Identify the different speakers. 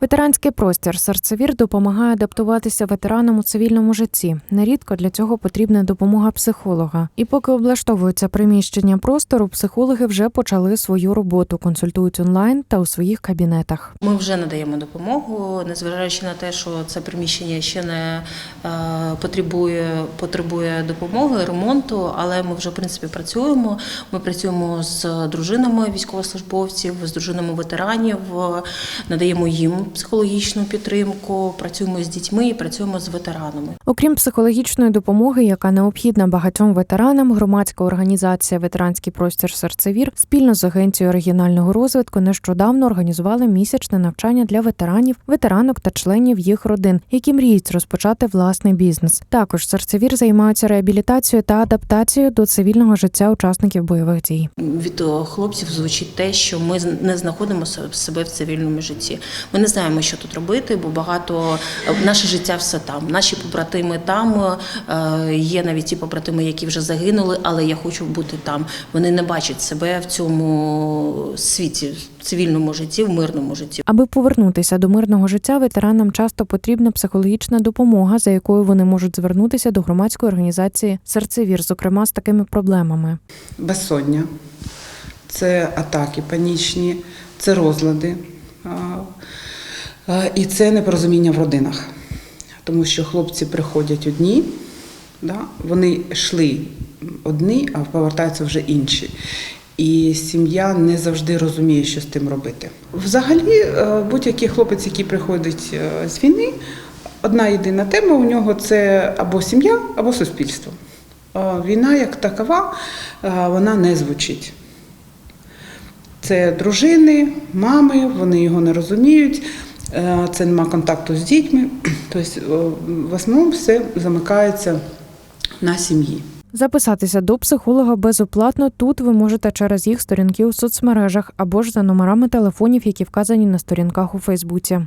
Speaker 1: Ветеранський простір серцевір допомагає адаптуватися ветеранам у цивільному житті. Нерідко для цього потрібна допомога психолога. І поки облаштовується приміщення простору, психологи вже почали свою роботу, консультують онлайн та у своїх кабінетах.
Speaker 2: Ми вже надаємо допомогу, незважаючи на те, що це приміщення ще не е, потребує, потребує допомоги, ремонту, але ми вже в принципі працюємо. Ми працюємо з дружинами військовослужбовців, з дружинами ветеранів, е, надаємо їм психологічну підтримку, працюємо з дітьми і працюємо з ветеранами.
Speaker 1: Окрім психологічної допомоги, яка необхідна багатьом ветеранам, громадська організація Ветеранський простір серцевір спільно з агенцією регіонального розвитку нещодавно організували місячне навчання для ветеранів, ветеранок та членів їх родин, які мріють розпочати власний бізнес. Також серцевір займаються реабілітацією та адаптацією до цивільного життя учасників бойових дій.
Speaker 2: Від е, хлопців звучить те, що ми не знаходимо се- себе в цивільному житті. Ми не знаємо, що тут робити, бо багато е, наше життя все там. Наші побратими там е, є навіть ті побратими, які вже загинули, але я хочу бути там. Вони не бачать себе в цьому світі, в цивільному житті, в мирному житті.
Speaker 1: Аби повернутися до мирного життя, ветеранам часто потрібна психологічна допомога, за якою вони можуть звернутися до громадської організації Серцевір, зокрема з такими проблемами.
Speaker 3: безсоння, це атаки панічні, це розлади. А, І це непорозуміння в родинах. Тому що хлопці приходять одні, да, вони йшли одні, а повертаються вже інші. І сім'я не завжди розуміє, що з тим робити. Взагалі, е, будь-який хлопець, який приходить е, з війни, одна єдина тема у нього це або сім'я, або суспільство. Е, Війна як такова, е, вона не звучить. Це дружини, мами, вони його не розуміють, е, це нема контакту з дітьми. Тобто, е, в основному все замикається на сім'ї.
Speaker 1: Записатися до психолога безоплатно тут ви можете через їх сторінки у соцмережах або ж за номерами телефонів, які вказані на сторінках у Фейсбуці.